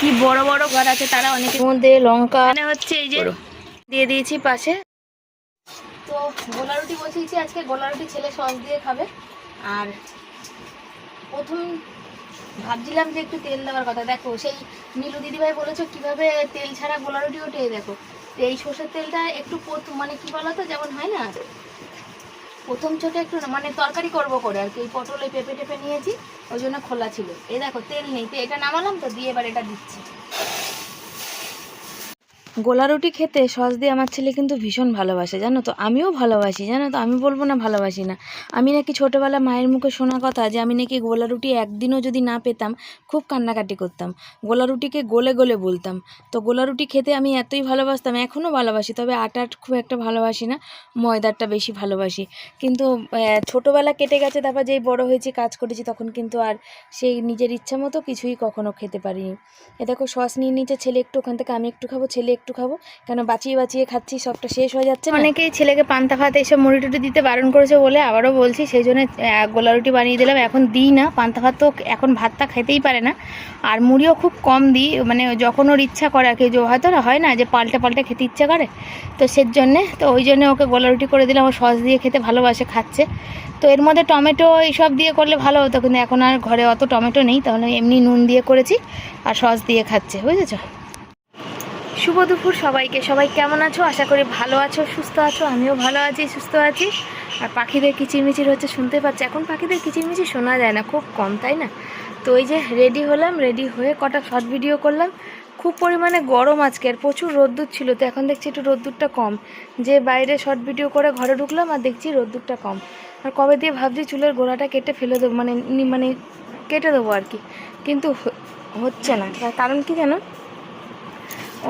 কি বড় বড় ঘর আছে তারা অনেকের মধ্যে লঙ্কা। মানে হচ্ছে এই যে দিয়ে দিয়েছি পাশে। তো গোলা রুটি বসিয়েছি আজকে গোলা রুটি ছেলে সস দিয়ে খাবে। আর প্রথম ভাবছিলাম যে একটু তেল দেওয়ার কথা। দেখো সেই নীলু দিদিভাই বলেছ কীভাবে তেল ছাড়া গোলা রুটি ওঠে? দেখো তো এই সর্ষের তেলটা একটু প্রথম মানে কি বলতো যেমন হয় না? প্রথম চোখে একটু মানে তরকারি করব করে আর কি। এই পটল এই পেঁপে টেপে নিয়েছি, ওই জন্য খোলা ছিল। এই দেখো, তেল নেই, তো এটা নামালাম, তো দিয়ে এবার এটা দিচ্ছি। গোলা রুটি খেতে সস দিয়ে আমার ছেলে কিন্তু ভীষণ ভালোবাসে, জানো তো? আমিও ভালোবাসি, জানো তো? আমি বলব না ভালোবাসি না। আমি নাকি ছোটোবেলা মায়ের মুখে শোনা কথা যে আমি নাকি গোলা রুটি একদিনও যদি না পেতাম, খুব কান্নাকাটি করতাম। গোলা রুটিকে গলে গলে বলতাম। তো গোলা রুটি খেতে আমি এতই ভালোবাসতাম, এখনও ভালোবাসি, তবে আটা খুব একটা ভালোবাসি না, ময়দারটা বেশি ভালোবাসি। কিন্তু ছোটোবেলা কেটে গেছে, তারপর যেই বড় হয়েছি, কাজ করেছি, তখন কিন্তু আর সেই নিজের ইচ্ছা মতো কিছুই কখনো খেতে পারিনি। এ দেখো, সস নিয়ে নিচে ছেলে একটু, ওখান থেকে আমি একটু খাব, ছেলে একটু খাব। কেন বাঁচিয়ে বাঁচিয়ে খাচ্ছি, সবটা শেষ হয়ে যাচ্ছে অনেকেই ছেলেকে পান্তা ভাত এইসব মুড়ি টুটি দিতে বারণ করেছে বলে আবারও বলছি, সেই জন্য গোলা রুটি বানিয়ে দিলাম, এখন দিই না। পান্তা ভাত তো এখন ভাতটা খেতেই পারে না। আর মুড়িও খুব কম দিই মানে যখন ওর ইচ্ছা করে আর কি, যে হয়তো না, হয় না যে পাল্টে পাল্টে খেতে ইচ্ছা করে, তো সে জন্যে, তো ওই জন্য ওকে গোলা রুটি করে দিলাম। ও সস দিয়ে খেতে ভালোবাসে, খাচ্ছে। তো এর মধ্যে টমেটো এইসব দিয়ে করলে ভালো হতো, কিন্তু এখন আর ঘরে অত টমেটো নেই, তাহলে এমনি নুন দিয়ে করেছি, আর সস দিয়ে খাচ্ছে, বুঝেছ? শুভ দুপুর সবাইকে। সবাই কেমন আছো? আশা করি ভালো আছো, সুস্থ আছো, আমিও ভালো আছি, সুস্থ আছি। আর পাখিদের কিচিরমিচির হচ্ছে শুনতে পাচ্ছি। এখন পাখিদের কিচিরমিচির শোনা যায় না, খুব কম, তাই না? তো ওই যে রেডি হলাম রেডি হয়ে কটা শর্ট ভিডিও করলাম। খুব পরিমাণে গরম আজকের প্রচুর রোদ্দুর ছিল, তো এখন দেখছি একটু রোদ্দুরটা কম। যে বাইরে শর্ট ভিডিও করে ঘরে ঢুকলাম, আর দেখছি রোদ্দুরটা কম। আর কবে দিয়ে ভাবছি চুলের গোড়াটা কেটে ফেলে দেবো মানে মানে কেটে দেবো আর কি। কিন্তু হচ্ছে না। তার কারণ কি জানো?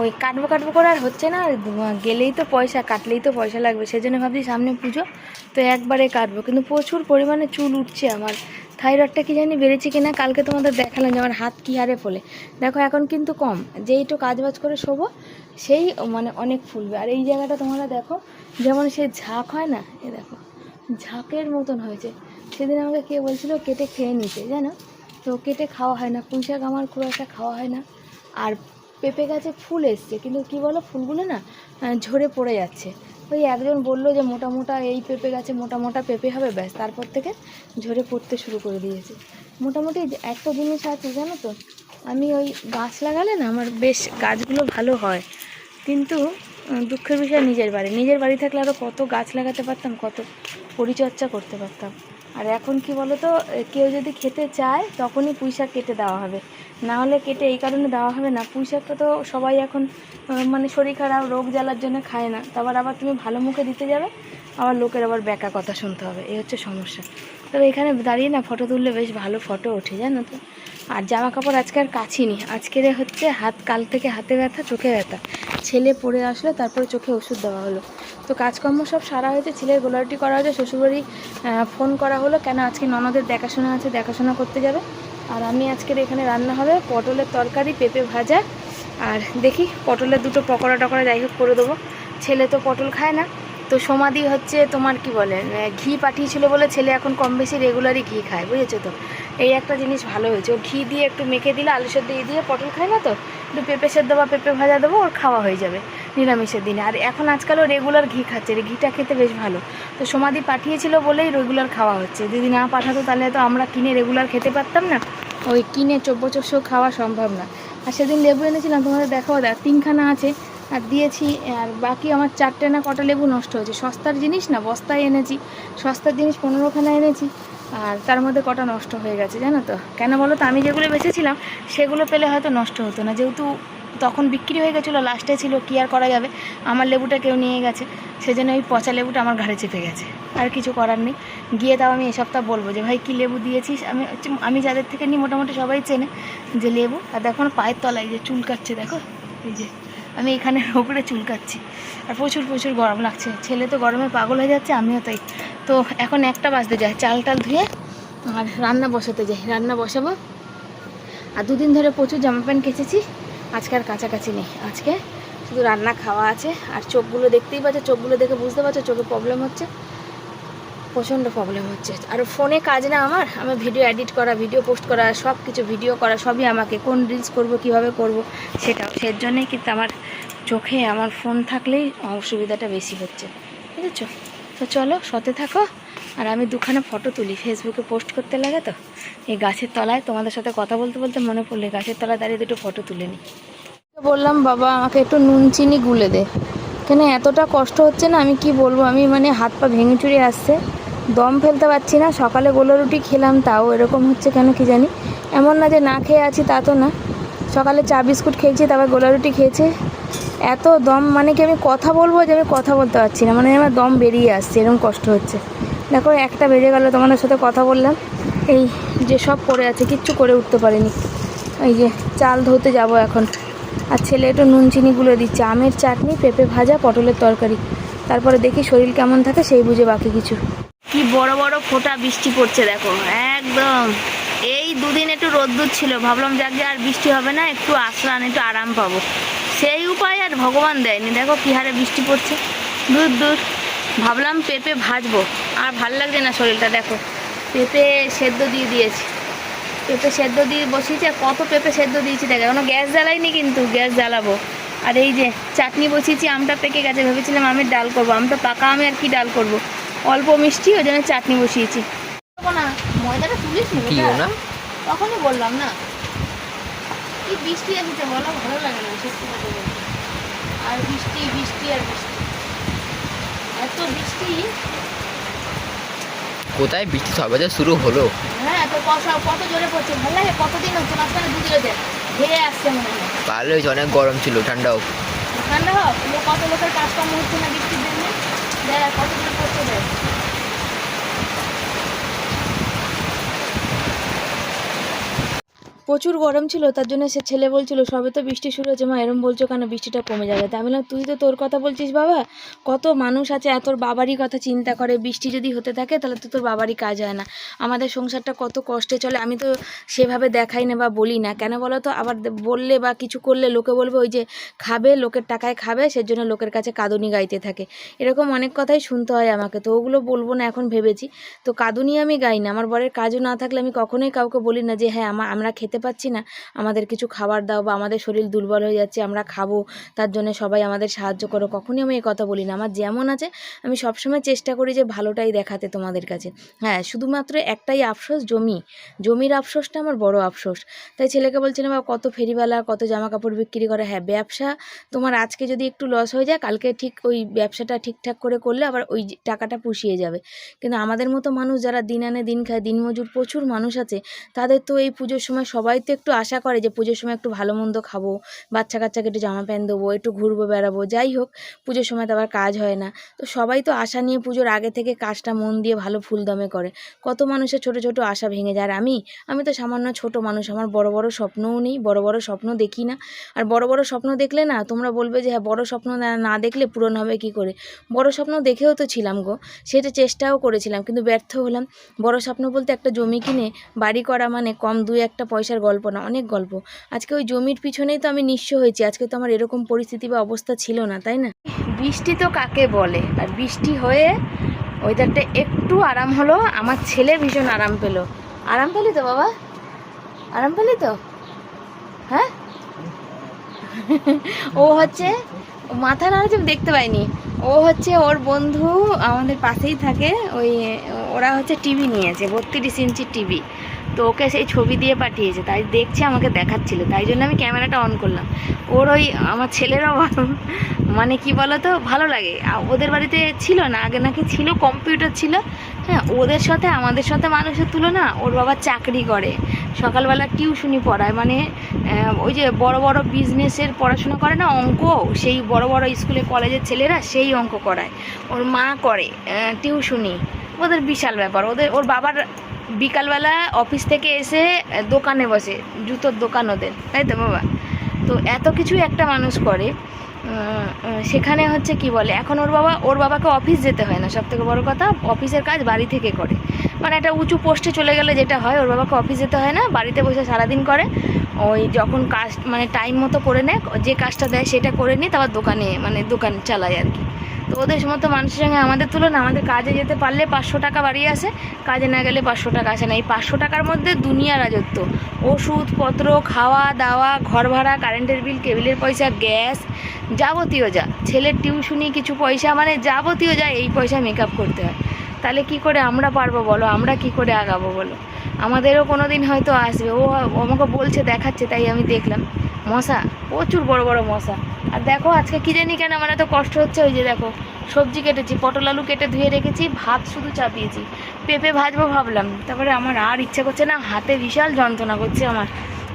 ওই কাটবো কাটবো করে আর হচ্ছে না গেলেই তো পয়সা, কাটলেই তো পয়সা লাগবে। সেই জন্য ভাবছি সামনে পুজো, তো একবারে কাটবো। কিন্তু প্রচুর পরিমাণে চুল উঠছে আমার। থাইরয়েডটা কি জানি বেড়েছে কিনা, কালকে তোমাদের দেখালাম যে আমার হাত কি হারে ফোলে। দেখো, এখন কিন্তু কম। যেই একটু কাজ বাজ করে শোবো, সেই মানে অনেক ফুলবে। আর এই জায়গাটা তোমরা দেখো, যেমন সে ঝাঁক হয় না, এ দেখো, ঝাঁকের মতন হয়েছে। সেদিন আমাকে কে বলছিল, কেটে খেয়ে নিতে, জানো? তো কেটে খাওয়া হয় না পুঁই শাক আমার খুব একটা খাওয়া হয় না। আর পেঁপে গাছে ফুল এসছে, কিন্তু কি বলো, ফুলগুলো না ঝরে পড়ে যাচ্ছে। ওই একজন বলল যে, মোটা মোটা এই পেঁপে গাছে মোটা মোটা পেঁপে হবে, ব্যাস, তারপর থেকে ঝরে পড়তে শুরু করে দিয়েছে। মোটামুটি একটা জিনিস আছে, জানো তো, আমি ওই গাছ লাগালে না আমার বেশ গাছগুলো ভালো হয়, কিন্তু দুঃখের বিষয় নিজের বাড়ি। নিজের বাড়ি থাকলে আরও কত গাছ লাগাতে পারতাম, কত পরিচর্যা করতে পারতাম। আর এখন কি বলো তো কেউ যদি খেতে চায়, তখনই পুঁই শাক কেটে দেওয়া হবে। না হলে কেটে এই কারণে দেওয়া হবে না। পুঁই শাকটা তো সবাই এখন মানে শরীর খারাপ, রোগ জ্বালার জন্য খায় না। তারপর আবার তুমি ভালো মুখে দিতে যাবে, আবার লোকের আবার ব্যাকা কথা শুনতে হবে। এই হচ্ছে সমস্যা। তবে এখানে দাঁড়িয়ে না ফটো তুললে বেশ ভালো ফটো ওঠে, জানো তো। আর জামা কাপড় আজকে আর কাছিনি আজকের হচ্ছে হাত, কাল থেকে হাতে ব্যথা, চোখে ব্যথা। ছেলে পড়ে আসলো, তারপরে চোখে ওষুধ দেওয়া হলো। তো কাজকর্ম সব সারা হয়েছে, ছেলের গোলারটি করা হয়েছে, শ্বশুরবাড়ি ফোন করা হলো, কেন আজকে ননদের দেখাশোনা আছে, দেখাশোনা করতে যাবে। আর আমি আজকের এখানে রান্না হবে পটলের তরকারি, পেঁপে ভাজা, আর দেখি পটলের দুটো পকোড়া টকোড়া যাই হোক করে দেবো। ছেলে তো পটল খায় না। তো সমাধি হচ্ছে তোমার কি বলে ঘি পাঠিয়েছিল বলে ছেলে এখন কম বেশি রেগুলারই ঘি খায়, বুঝেছ তো? এই একটা জিনিস ভালো হয়েছে। ও ঘি দিয়ে একটু মেখে দিলে আলু সেদ্ধ দিয়ে দিয়ে পটল খায় না তো? একটু পেঁপে সেদ্ধ বা পেঁপে ভাজা দেবো, ওর খাওয়া হয়ে যাবে নিরামিষের দিনে। আর এখন আজকালও রেগুলার ঘি খাচ্ছে ঘিটা খেতে বেশ ভালো। তো সমাধি পাঠিয়েছিল বলেই রেগুলার খাওয়া হচ্ছে। যদি না পাঠাতো তাহলে তো আমরা কিনে রেগুলার খেতে পারতাম না। ওই কিনে চব্য চস্য খাওয়া সম্ভব না। আর সেদিন লেবু এনেছিলাম, তোমাদের দেখাও দেখ, তিনখানা আছে। আর দিয়েছি, আর বাকি আমার চারটে না কটা লেবু নষ্ট হয়েছে। সস্তার জিনিস না, বস্তায় এনেছি। সস্তার জিনিস পনেরোখানা এনেছি, আর তার মধ্যে কটা নষ্ট হয়ে গেছে জানো তো? কেন বলো তো, আমি যেগুলো বেঁচেছিলাম, সেগুলো পেলে হয়তো নষ্ট হতো না। যেহেতু তখন বিক্রি হয়ে গেছিল লাস্টে ছিল, কি আর করা যাবে? আমার লেবুটা কেউ নিয়ে গেছে, সেজন্য ওই পচা লেবুটা আমার ঘাড়ে চেপে গেছে। আর কিছু করার নেই। গিয়ে তাও আমি এ সপ্তাহ বলব যে, ভাই, কী লেবু দিয়েছিস? আমি আমি যাদের থেকে নিই, মোটামুটি সবাই চেনে যে লেবু। আর দেখো পায়ের তলায় যে চুলকাচ্ছে দেখো? এই যে আমি এখানে ওপরে চুলকাচ্ছি আর প্রচুর প্রচুর গরম লাগছে। ছেলে তো গরমে পাগল হয়ে যাচ্ছে, আমিও তাই। তো এখন একটা বাজতে যাই চাল টাল ধুয়ে আর রান্না বসাতে যাই। রান্না বসাবো। আর দুদিন ধরে প্রচুর জামা প্যান্ট কেচেছি, আজকে আর কাছাকাছি নেই। আজকে শুধু রান্না খাওয়া আছে। আর চোখগুলো দেখতেই পাচ্ছে, চোখগুলো দেখে বুঝতে পারছ, চোখে প্রবলেম হচ্ছে। প্রচণ্ড প্রবলেম হচ্ছে। আর ফোনে কাজ না আমার আমার ভিডিও এডিট করা ভিডিও পোস্ট করা সব কিছু ভিডিও করা, সবই আমাকে, কোন রিলস করব, কীভাবে করব, সেটাও। সের জন্যই কিন্তু আমার চোখে, আমার ফোন থাকলেই অসুবিধাটা বেশি হচ্ছে, বুঝেছ? তো চলো সতে থাকো। আর আমি দুখানা ফটো তুলি ফেসবুকে পোস্ট করতে লাগে তো? এই গাছের তলায়, তোমাদের সাথে কথা বলতে বলতে মনে পড়লে, গাছের তলায় দাঁড়িয়ে দুটো ফটো তুলে নিই বললাম, বাবা, আমাকে একটু নুন, চিনি গুলে দে। কেন এতটা কষ্ট হচ্ছে না, আমি কি বলব? আমি মানে হাত পা ভেঙে চুরে আসছে। দম ফেলতে পারছি না, সকালে গোলা রুটি খেলাম তাও এরকম হচ্ছে কেন কি জানি? এমন না যে না খেয়ে আছি তা তো না। সকালে চা বিস্কুট খেয়েছি, তারপর গোলা রুটি খেয়েছে। এত দম মানে কি আমি কথা বলব যে আমি কথা বলতে পারছি না মানে আমার দম বেরিয়ে আসছে, এরকম কষ্ট হচ্ছে। দেখো, একটা বেজে গেল, তোমাদের সাথে কথা বললাম। এই যে সব পড়ে আছে, কিচ্ছু করে উঠতে পারিনি। এই যে চাল ধুতে যাব এখন। আর ছেলে একটু নুন চিনিগুলো দিচ্ছে, আমের চাটনি, পেঁপে ভাজা, পটলের তরকারি। তারপরে দেখি শরীর কেমন থাকে, সেই বুঝে বাকি কিছু। কি বড় বড় ফোঁটা বৃষ্টি পড়ছে দেখো, একদম। এই দুদিন একটু রোদ্দুর ছিল, ভাবলাম যাক যে আর বৃষ্টি হবে না, একটু আশ্রান একটু আরাম পাবো। সেই উপায় আর ভগবান দেয়নি, দেখো কী হারে বৃষ্টি পড়ছে। দূর দূর। ভাবলাম পেঁপে ভাজবো, আর ভালো লাগছে না শরীরটা, দেখো। পেঁপে সেদ্ধ দিয়ে দিয়েছি। পেঁপে সেদ্ধ দিয়ে বসিয়েছি আর কত পেঁপে সেদ্ধ দিয়েছি দেখো কোনো গ্যাস জ্বালাইনি কিন্তু গ্যাস জ্বালাবো। আর এই যে চাটনি বসিয়েছি আমটা পেকে গেছে ভেবেছিলাম আমি ডাল করব আমটা পাকা আমি আর কি ডাল করব। অল্প মিষ্টি ওই জন্য চাটনি বসিয়েছি। না ময়দাটা তুলিস না তখনই বললাম না। কি বৃষ্টি বলো ভালো লাগে না সত্যি কথা বলতে। আর বৃষ্টি বৃষ্টি আর বৃষ্টি। এত বৃষ্টি কোথায় বৃষ্টি সবে যে শুরু হলো? হ্যাঁ তো কত কত জোরে পড়ছে? ভালো লাগে কতদিন হচ্ছে? মাঝখানে আসছে মনে হয়। ভালো হয়েছে অনেক গরম ছিল ঠান্ডাও। ঠান্ডা হোক লোক কত লোকের কাজকর্ম হচ্ছে না বৃষ্টির জন্য? কত জোরে পড়ছে দেখ। প্রচুর গরম ছিল, তার জন্য সে ছেলে বলছিল, সবে তো বৃষ্টি শুরু হয়েছে মা, এরম বলছো কেন? বৃষ্টিটা কমে যাবে। তা আমি বললাম, তুই তো তোর কথা বলছিস বাবা। কত মানুষ আছে এত বাবারই কথা চিন্তা করে, বৃষ্টি যদি হতে থাকে তাহলে তো তোর বাবারই কাজ হয় না। আমাদের সংসারটা কত কষ্টে চলে, আমি তো সেভাবে দেখাই না বা বলি না। কেন বলো তো? আবার বললে বা কিছু করলে লোকে বলবে, ওই যে খাবে, লোকের টাকায় খাবে, সেজন্য লোকের কাছে কাঁদুনি গাইতে থাকে। এরকম অনেক কথাই শুনতে হয় আমাকে, তো ওগুলো বলব না এখন ভেবেছি। তো কাঁদুনি আমি গাই না, আমার বরের কাজও না থাকলে আমি কখনোই কাউকে বলি না যে হ্যাঁ আমা- আমরা খেতে পাচ্ছি না। আমাদের কিছু খাবার দাও বা আমাদের শরীর দুর্বল হয়ে যাচ্ছে, আমরা খাব। তার জন্য সবাই আমাদের সাহায্য করো। কখনই আমি এই কথা বলি না। আমার যেমন আছে, আমি সবসময় চেষ্টা করি যে ভালোটাই দেখাতে তোমাদের কাছে। হ্যাঁ শুধুমাত্র একটাই আফসোস, জমি। জমির আফসোসটা আমার বড় আফসোস। তাই ছেলেকে বলছিলাম কত ফেরিওয়ালা, কত জামা কাপড় বিক্রি করে। হ্যাঁ ব্যবসা তোমার আজকে যদি একটু লস হয়ে যায়, কালকে ঠিক ওই ব্যবসাটা ঠিকঠাক করে করলে আবার ওই টাকাটা পুষিয়ে যাবে। কিন্তু আমাদের মতো মানুষ যারা দিন আনে, দিন খায়, দিনমজুর প্রচুর মানুষ আছে, তাদের তো এই পুজোর সময় সবাই তো একটু আশা করে যে পুজোর সময় একটু ভালো মন্দ খাব বাচ্চা কাচ্চাকে একটু জামা প্যান্ট দেবো, একটু ঘুরবো, বেড়াবো, যাই হোক, পুজোর সময় তো আবার কাজ হয় না। তো সবাই তো আশা নিয়ে পুজোর আগে থেকে কাজটা মন দিয়ে ভালো ফুলদমে করে। কত মানুষের ছোট ছোট আশা ভেঙে যায়। আর আমি আমি তো সামান্য ছোট মানুষ, আমার বড় বড় স্বপ্নও নেই, বড় বড় স্বপ্ন দেখি না। আর বড় বড় স্বপ্ন দেখলে না, তোমরা বলবে যে হ্যাঁ বড় স্বপ্ন না দেখলে পূরণ হবে কি করে? বড় স্বপ্ন দেখেও তো ছিলাম গো, সেটা চেষ্টাও করেছিলাম, কিন্তু ব্যর্থ হলাম। বড় স্বপ্ন বলতে একটা জমি কিনে, বাড়ি করা মানে কম দুই একটা পয়সার গল্প না, অনেক গল্প। আজকে ওই জমির পিছনেই তো আমি নিঃস্ব হয়েছি, আজকে তো আমার এরকম পরিস্থিতি বা অবস্থা ছিল না, তাই না? বৃষ্টি তো কাকে বলে? আর বৃষ্টি হয়ে ওয়েদারটা একটু আরাম হলো, আমার ছেলে ভীষণ আরাম পেল। আরাম পেলি তো, বাবা? আরাম পেলি তো? হ্যাঁ? ও হচ্ছে, মাথা নাড়াচ্ছে আমি দেখতে পাইনি। ও হচ্ছে ওর বন্ধু আমাদের পাশেই থাকে, ওই, ওরা হচ্ছে টিভি নিয়েছে বত্রিশ ইঞ্চির টিভি। তো ওকে সেই ছবি দিয়ে পাঠিয়েছে, তাই দেখছে আমাকে দেখাচ্ছিল, তাই জন্য আমি ক্যামেরাটা অন করলাম। ওর ওই আমার ছেলেরাও মানে কি বলো তো ভালো লাগে। ওদের বাড়িতে ছিল না, আগে নাকি ছিল কম্পিউটার ছিল। হ্যাঁ ওদের সাথে, আমাদের সাথে মানুষের তুলনা, ওর বাবা চাকরি করে। সকালবেলা টিউশনি পড়ায় মানে ওই যে বড় বড় বিজনেসের পড়াশোনা করে না, অঙ্ক, সেই বড় বড় স্কুলে কলেজের ছেলেরা সেই অঙ্ক করায়। ওর মা করে টিউশনি। ওদের বিশাল ব্যাপার, ওদের, ওর বাবার বিকালবেলা অফিস থেকে এসে দোকানে বসে, জুতোর দোকান ওদের, তাই তো বাবা? তো এত কিছু একটা মানুষ করে সেখানে হচ্ছে কি বলে, এখন ওর বাবা, ওর বাবাকে অফিস যেতে হয় না সব থেকে বড় কথা অফিসের কাজ বাড়ি থেকে করে। মানে একটা উঁচু পোস্টে চলে গেলে যেটা হয়, ওর বাবাকে অফিস যেতে হয় না, বাড়িতে বসে সারাদিন করে, ওই যখন কাজ মানে টাইম মতো করে নেয় যে কাজটা দেয় সেটা করে নিয়ে তারপর দোকানে মানে দোকান চালায় আর কি। তো ওদের সমস্ত মানুষের সঙ্গে আমাদের তুলনা, আমাদের কাজে যেতে পারলে পাঁচশো টাকা বাড়িয়ে আসে, কাজে না গেলে পাঁচশো টাকা আসে না। এই পাঁচশো টাকার মধ্যে দুনিয়া রাজত্ব। ওষুধপত্র, খাওয়া, দাওয়া, ঘর ভাড়া, কারেন্টের বিল, কেবিলের পয়সা, গ্যাস, যাবতীয় যা। ছেলের টিউশনি, কিছু পয়সা মানে যাবতীয় যা, এই পয়সা মেকআপ করতে হয়। তাহলে কি করে আমরা পারব বলো? আমরা কি করে আগাবো বলো? আমাদেরও কোনো দিন হয়তো আসবে। ও আমাকে বলছে, দেখাচ্ছে, তাই আমি দেখলাম। মশা, প্রচুর বড় বড় মশা। আর দেখো, আজকে কি জানি কেন আমার এত কষ্ট হচ্ছে, ওই যে দেখো, সবজি কেটেছি, পটল আলু কেটে ধুয়ে রেখেছি, ভাত শুধু চাপিয়েছি। পেঁপে ভাজবো ভাবলাম, তারপরে আমার আর ইচ্ছে করছে না, হাতে বিশাল যন্ত্রণা করছে আমার।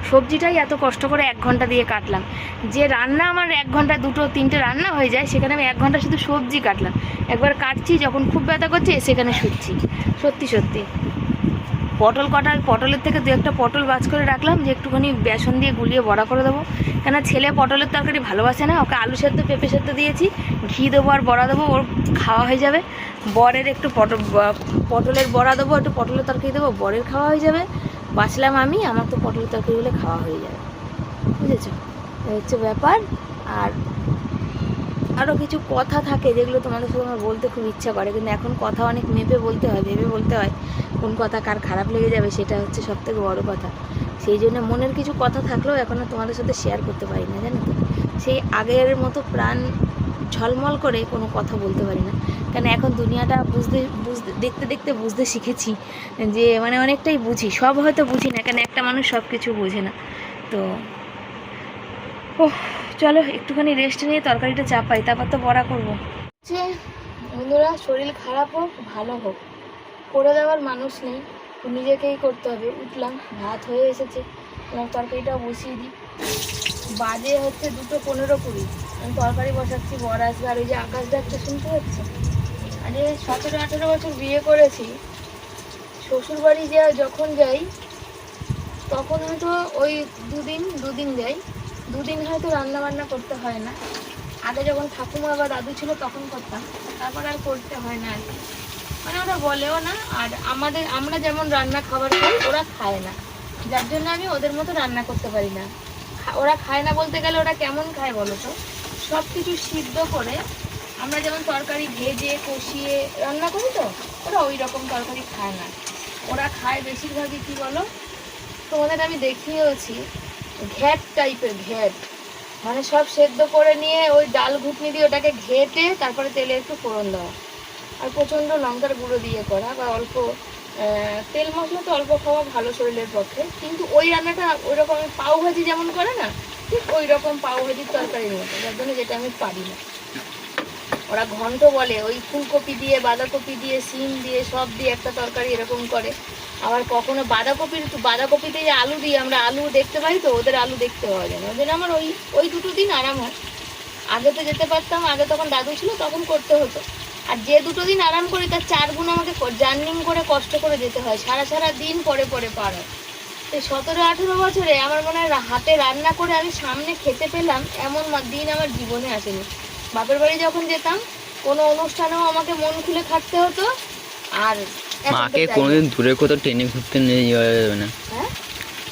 সবজিটাই এত কষ্ট করে এক ঘণ্টা দিয়ে কাটলাম। যে রান্না আমার এক ঘণ্টা, দুটো, তিনটে রান্না হয়ে যায়, সেখানে আমি এক ঘণ্টা শুধু সবজি কাটলাম। একবার কাটছি, যখন খুব ব্যথা করছে, সেখানে শুচ্ছি। সত্যি সত্যি। পটল কটার পটলের থেকে দু একটা পটল বাজ করে রাখলাম, যে একটুখানি বেসন দিয়ে গুলিয়ে বড়া করে দেবো। কেন ছেলে পটলের তরকারি ভালোবাসে না, ওকে আলু সেদ্ধ, পেঁপে সেদ্ধ দিয়েছি। ঘি দেবো আর বড়া দেবো, ওর খাওয়া হয়ে যাবে। বরের একটু পটল পটলের বড়া দেবো, একটু পটলের তরকারি দেবো, বরের খাওয়া হয়ে যাবে। বাঁচলাম আমি, আমার তো পটলের তরকারিগুলো খাওয়া হয়ে যাবে। বুঝেছ? হচ্ছে ব্যাপার। আর আরও কিছু কথা থাকে যেগুলো তোমাদের সাথে আমার বলতে খুব ইচ্ছা করে, কিন্তু এখন কথা অনেক মেপে বলতে হয়, ভেবে বলতে হয় কোন কথা কার খারাপ লেগে যাবে সেটা হচ্ছে সব থেকে বড়ো কথা। সেই জন্য মনের কিছু কথা থাকলেও এখন তোমাদের সাথে শেয়ার করতে পারি না, জানো তো? সেই আগের মতো প্রাণ ঝলমল করে কোনো কথা বলতে পারি না। কেন এখন দুনিয়াটা বুঝতে বুঝতে, দেখতে দেখতে বুঝতে শিখেছি যে মানে অনেকটাই বুঝি, সব হয়তো বুঝি না, কেন একটা মানুষ সব কিছু বোঝে না। তো ও চলো, একটুখানি রেস্ট নিয়ে তরকারিটা চাপাই, তারপর তো বড়া করব। যে বন্ধুরা, শরীর খারাপ হোক, ভালো হোক। করে দেওয়ার মানুষ নেই নিজেকেই করতে হবে। উঠলাম, ভাত হয়ে এসেছে এবার তরকারিটাও বসিয়ে দিই। বাজে হচ্ছে দুটো পনেরো কুড়ি। আমি তরকারি বসাচ্ছি বড় আসবে, আর ওই যে আকাশ ডাকটা শুনতে হচ্ছে আরে, সতেরো, আঠেরো বছর বিয়ে করেছি। শ্বশুর বাড়ি যা যখন যাই, তখন হয়তো ওই দুদিন দুদিন যাই। দুদিন হয়তো রান্না বান্না করতে হয় না। আগে যখন ঠাকুমা বা দাদু ছিল তখন করতাম, তারপর আর করতে হয় না আর কি। মানে ওরা বলেও না, আর আমাদের, আমরা যেমন রান্না খাবার খাই, ওরা খায় না। যার জন্য আমি ওদের মতো রান্না করতে পারি না। ওরা খায় না বলতে গেলে ওরা কেমন খায় বলো তো? সব কিছু সিদ্ধ করে আমরা যেমন তরকারি ভেজে, কষিয়ে রান্না করি তো, ওরা ওই রকম তরকারি খায় না। ওরা খায় বেশিরভাগই কি বলো? তোমাদের আমি দেখিয়েওছি ঘ্যাট টাইপের ঘ্যাট মানে সব সেদ্ধ করে নিয়ে ওই ডাল ঘুটনি দিয়ে ওটাকে ঘেটে তারপরে তেলে একটু ফোড়ন দেওয়া আর প্রচণ্ড লঙ্কার গুঁড়ো দিয়ে করা বা অল্প তেল মশলা তো অল্প খাওয়া ভালো শরীরের পক্ষে। কিন্তু ওই রান্নাটা ওই রকম পাওভাজি যেমন করে না, ঠিক ওই রকম পাওভাজির তরকারির মতো, যার জন্য যেটা আমি পারি না। ওরা ঘন্ট বলে, ওই ফুলকপি দিয়ে, বাঁধাকপি দিয়ে সিম দিয়ে, সব দিয়ে একটা তরকারি এরকম করে। আবার কখনো বাঁধাকপির বাঁধাকপিতে যে আলু দিই, আমরা আলু দেখতে পাই তো, ওদের আলু দেখতে পাওয়া যায় না। ওদের আমার ওই ওই দুটো দিন আরাম হয়। আগে তো যেতে পারতাম, আগে তখন দাদু ছিল, তখন করতে হতো। আর যে দুটো দিন আরাম করি, তার চার গুণ আমাকে জার্নিং করে কষ্ট করে যেতে হয়। সারা সারা দিন পরে পরে পার হয়। তো সতেরো, আঠেরো বছরে আমার মনে হয় হাতে রান্না করে আমি সামনে খেতে পেলাম, এমন দিন আমার জীবনে আসেনি। বাপের বাড়ি যখন যেতাম কোনো অনুষ্ঠানেও আমাকে মন খুলে খাটতে হতো। আর মাকে কোনোদিন দূরে কোথাও ট্রেনে ঘুরতে নিয়ে যাওয়া যাবে না। হ্যাঁ?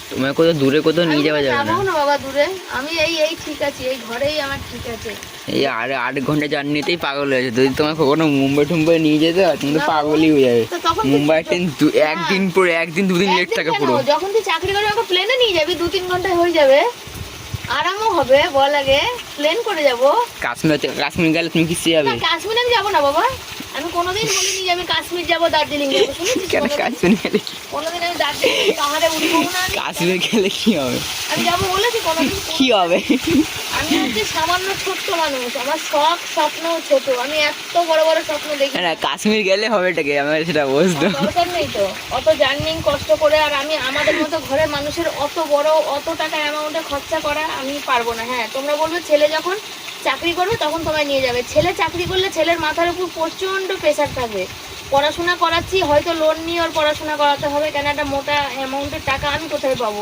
তোমার কোথাও দূরে কোথাও নিয়ে যাওয়া যাবে না। না বাবা দূরে। আমি এই এই ঠিক আছে এই ঘরেই আমার ঠিক আছে। এই আর আট ঘণ্টা জার্নিতেই পাগল হয়ে হয়েছে যদি তোমার কখনো মুম্বাই টুম্বাই নিয়ে যেতে হয় তুমি তো পাগলই হয়ে যাবে। মুম্বাই ট্রেন দু- একদিন পরে একদিন দুদিন লেট থাকে পুরো। যখন তুই চাকরি করে আমাকে প্লেনে নিয়ে যাবি দু তিন ঘন্টায় হয়ে যাবে। আরামও হবে বল আগে। প্লেন করে যাব। কাশ্মীর কাশ্মীর গেলে তুমি কি যাবে কাশ্মীর আমি যাব না বাবা। আমি কোনোদিন বলিনি যে আমি কাশ্মীর যাব দার্জিলিং যাব কেন কাশ্মীর গেলে কি- কোনোদিন আমি দার্জিলিং পাহাড়ে উঠবো না কাশ্মীর গেলে কি হবে? আমি যাব বলেছি কোনোদিন কি হবে? আমি হচ্ছে সামান্য ছোট্ট মানুষ আমার শখ স্বপ্ন ছোট আমি এত বড় বড় স্বপ্ন দেখি। না, না কাশ্মীর গেলে হবে এটাকে আমার সেটা বুঝতো দরকার নেই তো অত জার্নিং কষ্ট করে আর আমি আমাদের মতো ঘরের মানুষের অত বড় অত টাকা অ্যামাউন্টে খরচা করা আমি পারব না। হ্যাঁ তোমরা বলবে ছেলে যখন চাকরি করবে তখন তোমায় নিয়ে যাবে। ছেলে চাকরি করলে ছেলের মাথার উপর প্রচণ্ড প্রেশার থাকবে। পড়াশোনা করাচ্ছি, হয়তো লোন নিয়ে ওর পড়াশোনা করাতে হবে, কেন একটা মোটা অ্যামাউন্টের টাকা আমি কোথায় পাবো?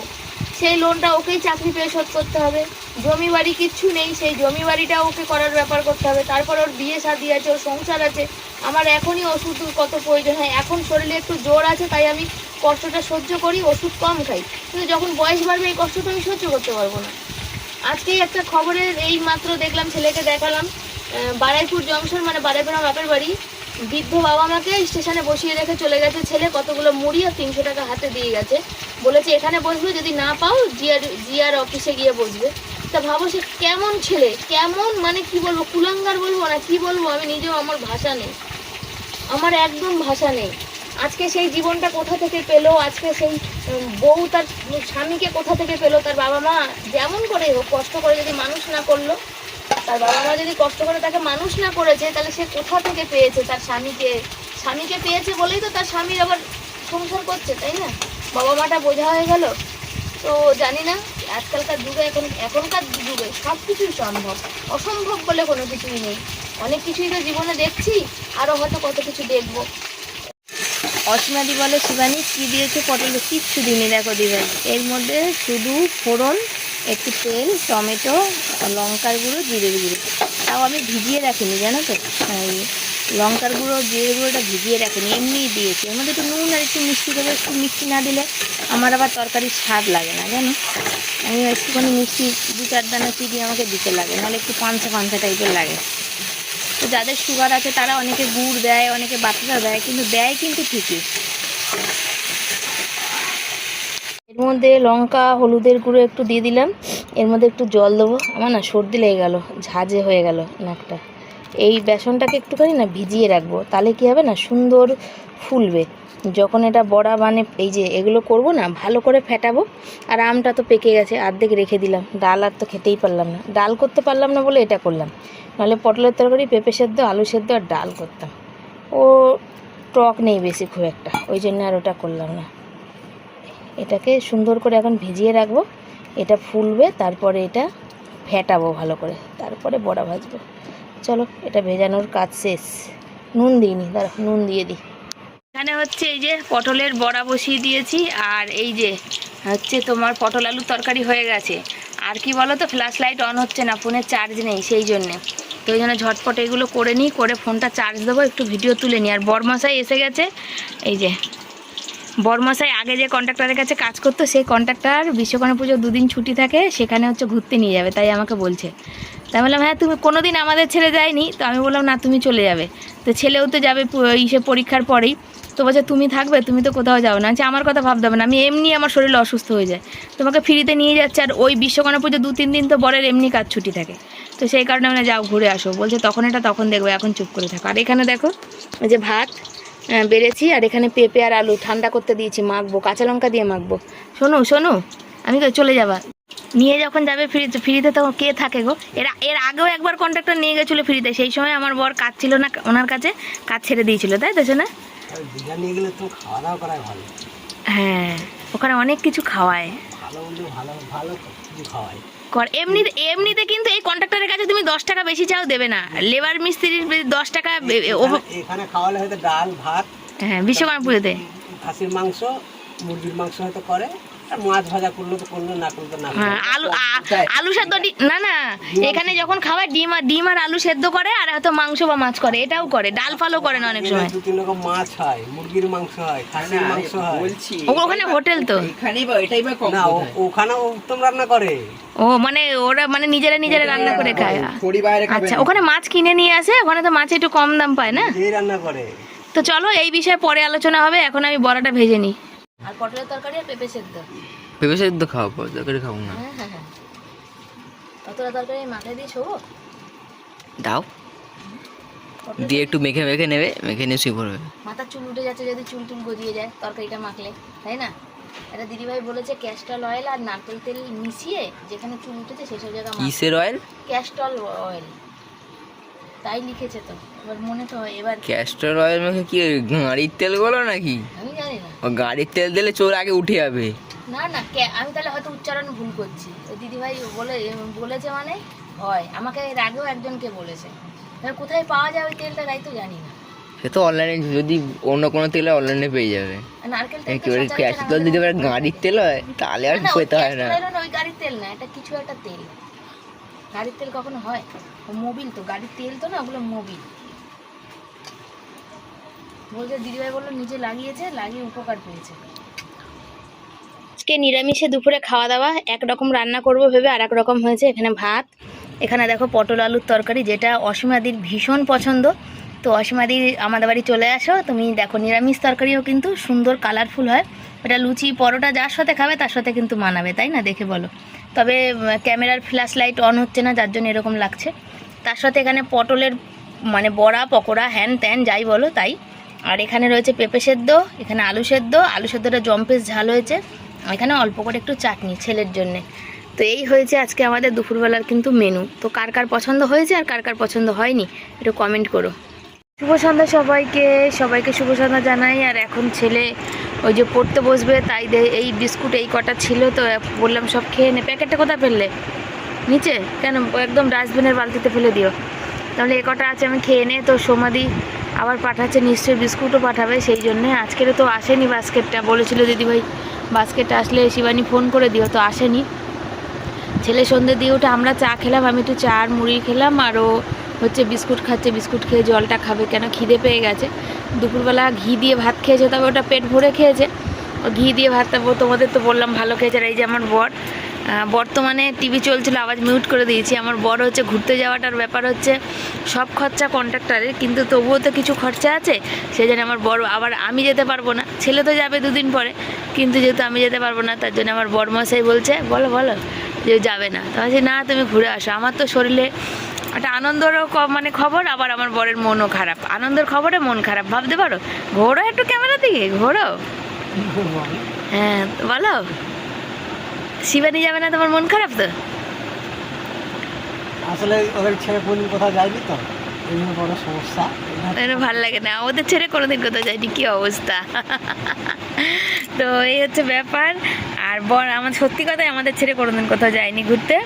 সেই লোনটা ওকেই চাকরি পেয়ে শোধ করতে হবে। জমি বাড়ি কিচ্ছু নেই, সেই জমি বাড়িটা ওকে করার ব্যাপার করতে হবে। তারপর ওর বিয়ে শাদি আছে, ওর সংসার আছে। আমার এখনই ওষুধ কত প্রয়োজন? হয়, এখন শরীরে একটু জোর আছে, তাই আমি কষ্টটা সহ্য করি, ওষুধ কম খাই। কিন্তু যখন বয়স বাড়বে, এই কষ্টটা আমি সহ্য করতে পারব না। আজকেই একটা খবরের এই মাত্র দেখলাম, ছেলেকে দেখালাম। বারাইপুর জংশন মানে বারাইপুর আমার বাপের বাড়ি। বৃদ্ধ বাবা মাকে স্টেশনে বসিয়ে রেখে চলে গেছে ছেলে, কতগুলো মুড়ি আর তিনশো টাকা হাতে দিয়ে গেছে। বলেছে, এখানে বসবে, যদি না পাও জিআর জিআর অফিসে গিয়ে বসবে। তা ভাবো সে কেমন ছেলে, কেমন মানে কি বলব, কুলাঙ্গার বলব না, কি বলব, আমি নিজেও আমার ভাষা নেই। আমার একদম ভাষা নেই। আজকে সেই জীবনটা কোথা থেকে পেল? আজকে সেই বউ তার স্বামীকে কোথা থেকে পেল? তার বাবা মা যেমন করে হোক, কষ্ট করে যদি মানুষ না করল, তার বাবা মা যদি কষ্ট করে তাকে মানুষ না করেছে, তাহলে সে কোথা থেকে পেয়েছে তার স্বামীকে? স্বামীকে পেয়েছে বলেই তো তার স্বামীর আবার সংসার করছে, তাই না? বাবা মাটা বোঝা হয়ে গেল। তো জানি না, আজকালকার যুগে এখন, এখনকার যুগে সব কিছুই সম্ভব। অসম্ভব বলে কোনো কিছুই নেই। অনেক কিছুই তো জীবনে দেখছি আরও হয়তো কত কিছু দেখব। অসীমাদি বলে, শিবানী, কী দিয়েছে পটলে? কিচ্ছু দিইনি, দেখো দিভাই এর মধ্যে শুধু ফোড়ন, একটু তেল, টমেটো, লঙ্কার গুঁড়ো, জিরের গুঁড়ো। তাও আমি ভিজিয়ে রাখিনি, জানো তো? লঙ্কার গুঁড়ো, জিরের গুঁড়োটা ভিজিয়ে রাখিনি, এমনিই দিয়েছি। এর মধ্যে একটু নুন আর একটু মিষ্টি দেবে, একটু মিষ্টি না দিলে আমার আবার তরকারির স্বাদ লাগে না, জানো? আমি একটুখানি মিষ্টি দু চার দানা চিনি আমাকে দিতে লাগে, নাহলে একটু পাঞ্চা পাঞ্চা টাইপের লাগে। তো যাদের সুগার আছে, তারা অনেকে গুড় দেয়, অনেকে বাতাসা দেয়, কিন্তু দেয় কিন্তু ঠিকই। এর মধ্যে লঙ্কা, হলুদের গুঁড়ো একটু দিয়ে দিলাম। এর মধ্যে একটু জল দেবো। আমার না সর্দি লেগে গেল, ঝাঁঝে হয়ে গেল নাকটা। এই বেসনটাকে একটুখানি না ভিজিয়ে রাখব, তাহলে কি হবে না সুন্দর ফুলবে। যখন এটা বড়া মানে এই যে এগুলো করব না, ভালো করে ফেটাবো, আর আমটা তো পেকে গেছে অর্ধেক রেখে দিলাম। ডাল আর তো খেতেই পারলাম না। ডাল করতে পারলাম না বলে এটা করলাম। নাহলে পটলের তরকারি, পেঁপে সেদ্ধ, আলু সেদ্ধ আর ডাল করতাম। ও টক নেই বেশি খুব একটা, ওই জন্য আর ওটা করলাম না। এটাকে সুন্দর করে এখন ভিজিয়ে রাখব। এটা ফুলবে, তারপরে এটা ফেটাবো ভালো করে, তারপরে বড়া ভাজবো। চলো, এটা ভেজানোর কাজ শেষ। নুন দিইনি দাঁড়া নুন দিয়ে দিই। এখানে হচ্ছে এই যে পটলের বড়া বসিয়ে দিয়েছি, আর এই যে হচ্ছে তোমার পটল আলুর তরকারি হয়ে গেছে। আর কি বলো তো ফ্ল্যাশ লাইট অন হচ্ছে না, ফোনে চার্জ নেই সেই জন্যে। তো ওই জন্য ঝটপট এগুলো করে নিই, করে ফোনটা চার্জ দেবো, একটু ভিডিও তুলে নিই। আর বরমশাই এসে গেছে, এই যে বরমশাই আগে যে কন্ট্রাক্টরের কাছে কাজ করতো, সেই কন্ট্রাক্টর বিশ্বকর্মা পুজো দুদিন ছুটি থাকে, সেখানে হচ্ছে ঘুরতে নিয়ে যাবে, তাই আমাকে বলছে। তাই বললাম হ্যাঁ তুমি কোনো দিন আমাদের ছেড়ে যায়নি। তো আমি বললাম, না, তুমি চলে যাবে। তো ছেলেও তো যাবে ইসে পরীক্ষার পরেই। তো বলছে, তুমি থাকবে, তুমি তো কোথাও যাও না। আচ্ছা আমার কথা ভাবতে হবে না। আমি এমনি আমার শরীর অসুস্থ হয়ে যায়। তোমাকে ফ্রিতে নিয়ে যাচ্ছে আর ওই বিশ্বকর্মা পুজো দু তিন দিন তো বরের এমনি কাজ ছুটি থাকে। তো সেই কারণে আমরা যাও, ঘুরে আসো। বলছে, তখন এটা, তখন দেখব, এখন চুপ করে থাকো। আর এখানে দেখো যে ভাত বেড়েছি আর এখানে পেঁপে আর আলু ঠান্ডা করতে দিয়েছি, মাখবো, কাঁচা লঙ্কা দিয়ে মাখবো। শোনো শোনো, আমি তো চলে যাবা। নিয়ে যখন যাবে ফ্রিতে ফ্রিতে তখন কে থাকে গো? এর এর আগেও একবার কন্ট্রাক্টর নিয়ে গেছিল ফ্রিতে, সেই সময় আমার বর কাজ ছিল না, ওনার কাছে কাজ ছেড়ে দিয়েছিল, তাই তো না দীঘা নিয়ে গেলে তো খাওয়া দাওয়া করাই ভালো। হ্যাঁ ওখানে অনেক কিছু খাওয়ায়। ভালো বললে ভালো ভালো কিছু খাওয়ায়। কর এমনি এমনিতে কিন্তু এই কন্ট্রাক্টরের কাছে তুমি দশ টাকা বেশি চাও দেবে না। লেবার মিস্ত্রির দশ টাকা এখানে- খাওয়ালে হয়তো ডাল ভাত হ্যাঁ বিশ্বকর্মা পুজোতে। খাসির মাংস মুরগির মাংস হয়তো করে। মাছ ভাজা করল তো করল না করল না হ্যাঁ আলু আলু সেদ্ধ না না এখানে যখন খাওয়ায় ডিম আর ডিম আর আলু সেদ্ধ করে আর হয়তো মাংস বা মাছ করে এটাও করে ডাল ফালও করে না অনেক সময়। দু তিন রকম মাছ হয় মুরগির মাংস হয় খাসির মাংস হয়। বলছি। ওখানে হোটেল তো। এখানেই বা এটাই বা কম না ও- ওখানেও উত্তম রান্না করে। ও মানে ওরা মানে নিজেরা নিজেরা রান্না করে খায়। আচ্ছা ওখানে মাছ কিনে নিয়ে আসে ওখানে তো মাছ একটু কম দাম পায় না? রান্না করে। তো চলো এই বিষয়ে পরে আলোচনা হবে এখন আমি বড়াটা ভেজে নিই। আর পটলের তরকারি আর পেঁপে সেদ্ধ। ভেবে সেদ্ধ খাওয়াবো তরকারি খাব না। হ্যাঁ হ্যাঁ হ্যাঁ। তরকারি মাথায় দিয়ে শোবো? দাও। দিয়ে একটু মেখে মেখে নেবে মেখে নিয়ে শুয়ে পড়বে। মাথার চুল উঠে যাচ্ছে যদি চুল টুল গজিয়ে যায় তরকারিটা মাখলে তাই না? একটা দিদিভাই বলেছে ক্যাস্টল অয়েল আর নারকেল তেল মিশিয়ে যেখানে চুল উঠেছে সেসব জায়গা কিসের অয়েল? Castle oil. তাই লিখেছে তো। এবার মনে তো হয় এবার ক্যাস্টর অয়েল মেখে কি গাড়ির তেল বলো নাকি? আমি জানি না। ও গাড়ির তেল দিলে চোর আগে উঠে যাবে। না না আমি তাহলে হয়তো উচ্চারণ ভুল করছি। ওই দিদিভাই বলে বলেছে মানে? হয়। আমাকে এর আগেও একজনকে বলেছে। এবার কোথায় পাওয়া যায় ওই তেলটা তাই তো জানি না। সে তো অনলাইনে যদি অন্য কোনো তেল অনলাইনে পেয়ে যাবে। নারকেল তেল একেবারে ক্যাস্টর তেল যদি গাড়ির তেল হয় তাহলে আর পেতে হয় না। না, ওই গাড়ির তেল না এটা কিছু একটা তেল। গাড়ির তেল কখনো হয়? মোবিল তো, গাড়ির তেল তো না, ওগুলো মোবিল। বলছে, দিদিভাই বলল, নিজে লাগিয়েছে, লাগিয়ে উপকার পেয়েছে। আজকে নিরামিষে দুপুরে খাওয়া দাওয়া একরকম রান্না করব ভেবে আর রকম হয়েছে, এখানে ভাত। এখানে দেখো পটল আলুর তরকারি, যেটা অসীমাদির ভীষণ পছন্দ। তো অসীমাদি, আমাদের বাড়ি চলে আসো, তুমি দেখো নিরামিষ তরকারিও কিন্তু সুন্দর কালারফুল হয়। এটা লুচি, পরোটা, যার সাথে খাবে, তার সাথে কিন্তু মানাবে, তাই না? দেখে বলো। তবে ক্যামেরার ফ্ল্যাশ লাইট অন হচ্ছে না, যার জন্য এরকম লাগছে। তার সাথে এখানে পটলের মানে বড়া, পকোড়া, হ্যান ত্যান, যাই বলো, তাই। আর এখানে রয়েছে পেঁপে সেদ্ধ, এখানে আলু সেদ্ধ। আলু সেদ্ধটা জম্পেস ঝাল হয়েছে। এখানে অল্প করে একটু চাটনি ছেলের জন্যে। তো এই হয়েছে আজকে আমাদের দুপুরবেলার কিন্তু মেনু তো কার কার পছন্দ হয়েছে আর কার কার পছন্দ হয়নি, একটু কমেন্ট করো। শুভ সন্ধ্যা সবাইকে। সবাইকে শুভ সন্ধ্যা জানাই। আর এখন ছেলে ওই যে পড়তে বসবে, তাই এই বিস্কুট, এই কটা ছিল, তো বললাম, সব খেয়ে নে। প্যাকেটটা কোথায় ফেললে? নিচে? কেন? একদম ডাস্টবিনের বালতিতে ফেলে দিও। তাহলে এ কটা আছে, আমি খেয়ে নে, তো সমাধি আবার পাঠাচ্ছে, নিশ্চয়ই বিস্কুটও পাঠাবে, সেই জন্যে। আজকেরও তো আসেনি বাস্কেটটা, বলেছিল দিদিভাই। বাস্কেটটা আসলে শিবানী ফোন করে দিও, তো আসেনি। ছেলে সন্ধ্যে দিয়ে উঠে আমরা চা খেলাম, আমি একটু চা আর মুড়ি খেলাম, আর ও হচ্ছে বিস্কুট খাচ্ছে, বিস্কুট খেয়ে জলটা খাবে। কেন? খিদে পেয়ে গেছে। দুপুরবেলা ঘি দিয়ে ভাত খেয়েছে, তবে ওটা পেট ভরে খেয়েছে। ও ঘি দিয়ে ভাতটা ও তোমাদের তো বললাম ভালো খেয়েছে, আর এই যে আমার বর। বর্তমানে টিভি চলছিল, আওয়াজ মিউট করে দিয়েছি। আমার বর হচ্ছে ঘুরতে যাওয়াটার ব্যাপার হচ্ছে সব খরচা কন্ট্রাক্টারের, কিন্তু তবুও তো কিছু খরচা আছে। সেই জন্য আমার বড় আবার আমি যেতে পারব না। ছেলে তো যাবে দুদিন পরে, কিন্তু যেহেতু আমি যেতে পারব না, তার জন্য আমার বড়মশাই বলছে, বলো বলো, যে যাবে না। তো না, তুমি ঘুরে আসো। আমার তো শরীরে একটা আনন্দেরও মানে খবর আবার আমার বরের মনও খারাপ। আনন্দের খবরে মন খারাপ। ভাবতে পারো ঘোরো একটু ক্যামেরা দিকে ঘোরো হ্যাঁ বলো। শিবানী যাবে না তোমার মন খারাপ তো? আসলে ওদের ছেলে কোনদিন কোথাও যায়নি তো বড় সমস্যা। ভালো লাগে না ওদের ছেড়ে কোনোদিন কোথাও যায়নি কি অবস্থা? তো এই হচ্ছে ব্যাপার। আর বর আমার সত্যি কথাই আমাদের ছেড়ে কোনোদিন কোথাও যায়নি ঘুরতে।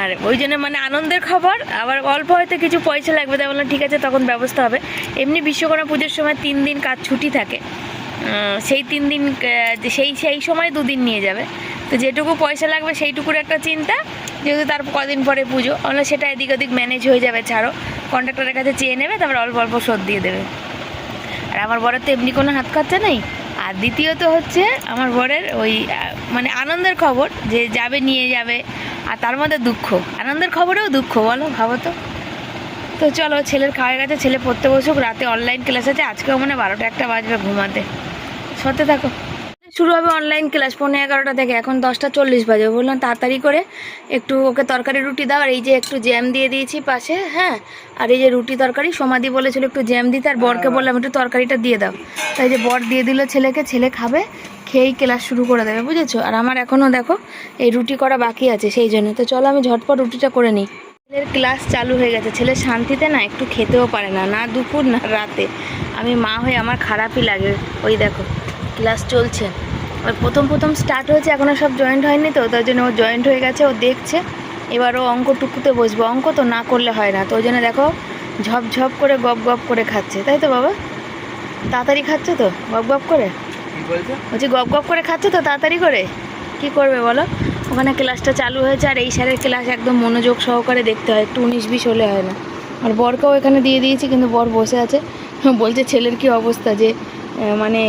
আর ওই জন্য মানে আনন্দের খবর, আবার অল্প হয়তো কিছু পয়সা লাগবে, তাই বললাম, ঠিক আছে, তখন ব্যবস্থা হবে। এমনি বিশ্বকর্মা পুজোর সময় তিন দিন কাজ ছুটি থাকে। সেই তিন দিন সেই সেই সময় দুদিন নিয়ে যাবে। তো যেটুকু পয়সা লাগবে, সেইটুকুর একটা চিন্তা, যেহেতু তার কদিন পরে পুজো আমরা সেটা এদিক ওদিক ম্যানেজ হয়ে যাবে, ছাড়ো। কন্ট্রাক্টরের কাছে চেয়ে নেবে, তারপর অল্প অল্প শোধ দিয়ে দেবে। আর আমার বড় তো এমনি কোনো হাত খরচা নেই। আর দ্বিতীয়ত হচ্ছে আমার বরের ওই মানে আনন্দের খবর, যে যাবে, নিয়ে যাবে, আর তার মধ্যে দুঃখ। আনন্দের খবরেও দুঃখ, বলো, ভাবো তো। তো চলো, ছেলের খাওয়া গেছে ছেলে পড়তে বসুক, রাতে অনলাইন ক্লাস আছে, আজকেও মানে বারোটা একটা বাজবে ঘুমাতে। সতে থাকো। শুরু হবে অনলাইন ক্লাস পৌনে এগারোটা থেকে এখন দশটা চল্লিশ বাজে। বললাম তাড়াতাড়ি করে একটু ওকে তরকারি রুটি দাও আর এই যে একটু জ্যাম দিয়ে দিয়েছি পাশে হ্যাঁ আর এই যে রুটি তরকারি সমাধি বলেছিল একটু জ্যাম দিতে আর বরকে বললাম একটু তরকারিটা দিয়ে দাও। তাই যে বর দিয়ে দিল ছেলেকে ছেলে খাবে খেয়েই ক্লাস শুরু করে দেবে বুঝেছ? আর আমার এখনও দেখো এই রুটি করা বাকি আছে সেই জন্য। তো চলো আমি ঝটপট রুটিটা করে নিই। ছেলের ক্লাস চালু হয়ে গেছে ছেলে শান্তিতে না একটু খেতেও পারে না না দুপুর না রাতে। আমি মা হয়ে আমার খারাপই লাগে ওই দেখো। ক্লাস চলছে। আর প্রথম প্রথম স্টার্ট হয়েছে এখনও সব জয়েন্ট হয়নি তো তার জন্য ও জয়েন্ট হয়ে গেছে ও দেখছে। এবার ও অঙ্ক টুকুতে বসবো। অঙ্ক তো না করলে হয় না তো ওই জন্য দেখো ঝপ ঝপ করে গপ গপ করে খাচ্ছে। তাই তো বাবা? তাড়াতাড়ি খাচ্ছে তো? গপ গপ করে? বলছি? গপ গপ করে খাচ্ছে তো তাড়াতাড়ি করে? কি করবে বলো? ওখানে ক্লাসটা চালু হয়েছে আর এই স্যারের ক্লাস একদম মনোযোগ সহকারে দেখতে হয়। একটু উনিশ বিশ হলে হয় না। আর বরকেও এখানে দিয়ে দিয়েছি কিন্তু বর বসে আছে। বলছে ছেলের কি অবস্থা যে মানে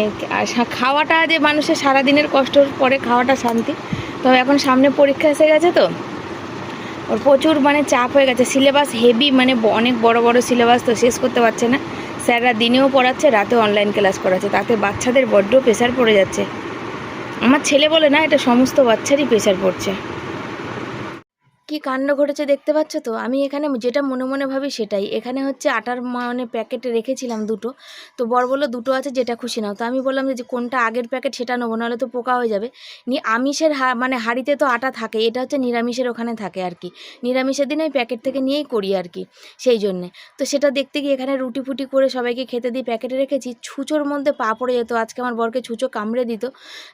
খাওয়াটা যে মানুষের সারাদিনের কষ্টর পরে খাওয়াটা শান্তি। তবে এখন সামনে পরীক্ষা এসে গেছে তো। ওর প্রচুর মানে চাপ হয়ে গেছে। সিলেবাস হেভি মানে অনেক বড় বড় সিলেবাস তো শেষ করতে পারছে না। স্যাররা দিনেও পড়াচ্ছে, রাতেও অনলাইন ক্লাস করাচ্ছে। তাতে বাচ্চাদের বড্ড প্রেশার পড়ে যাচ্ছে। আমার ছেলে বলে না, এটা সমস্ত বাচ্চারই প্রেশার পড়ছে। কি কাণ্ড ঘটেছে দেখতে পাচ্ছ তো? আমি এখানে যেটা মনে মনে ভাবি সেটাই। এখানে হচ্ছে আটার মানে প্যাকেটে রেখেছিলাম দুটো। তো বর বলল, দুটো আছে, যেটা খুশি নাও। তো আমি বললাম যে কোনটা আগের প্যাকেট সেটা নেব, নাহলে তো পোকা হয়ে যাবে। নি, আমিষের হা- মানে হাঁড়িতে তো আটা থাকে, এটা হচ্ছে নিরামিষের ওখানে থাকে আর কি। নিরামিষের দিনে ওই প্যাকেট থেকে নিয়েই করি আর কি, সেই জন্যে। তো সেটা দেখতে গিয়ে এখানে রুটি ফুটি করে সবাইকে খেতে দিয়ে প্যাকেটে রেখেছি। ছুঁচোর মধ্যে পা পড়ে যেত, আজকে আমার বরকে ছুঁচো কামড়ে দিত,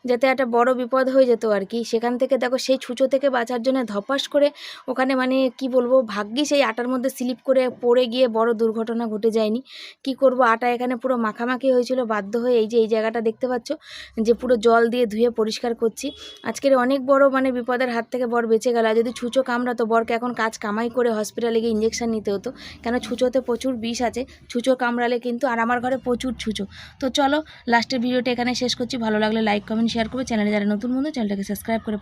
যাতে একটা বড় বিপদ হয়ে যেত আর কি। সেখান থেকে দেখো, সেই ছুঁচো থেকে বাঁচার জন্য ধপাস করে ওখানে মানে কি বলব, ভাগ্যি সেই আটার মধ্যে স্লিপ করে পড়ে গিয়ে বড় দুর্ঘটনা ঘটে যায়নি। কি করব, আটা এখানে পুরো মাখামাখি হয়েছিল, বাধ্য হয়ে এই যে, এই জায়গাটা দেখতে পাচ্ছ, যে পুরো জল দিয়ে ধুয়ে পরিষ্কার করছি। আজকের অনেক বড় মানে বিপদের হাত থেকে বর বেঁচে গেল। যদি ছুঁচো কামড়াতো, বরকে এখন কাজ কামাই করে হসপিটালে গিয়ে ইঞ্জেকশন নিতে হতো। কেন ছুঁচোতে প্রচুর বিষ আছে, ছুঁচো কামড়ালে কিন্তু, আর আমার ঘরে প্রচুর ছুঁচো। তো চলো লাস্টের ভিডিওটা এখানে শেষ করছি। ভালো লাগলে লাইক কমেন্ট শেয়ার করবে। চ্যানেলে যারা নতুন বন্ধু চ্যানেলটাকে সাবস্ক্রাইব করে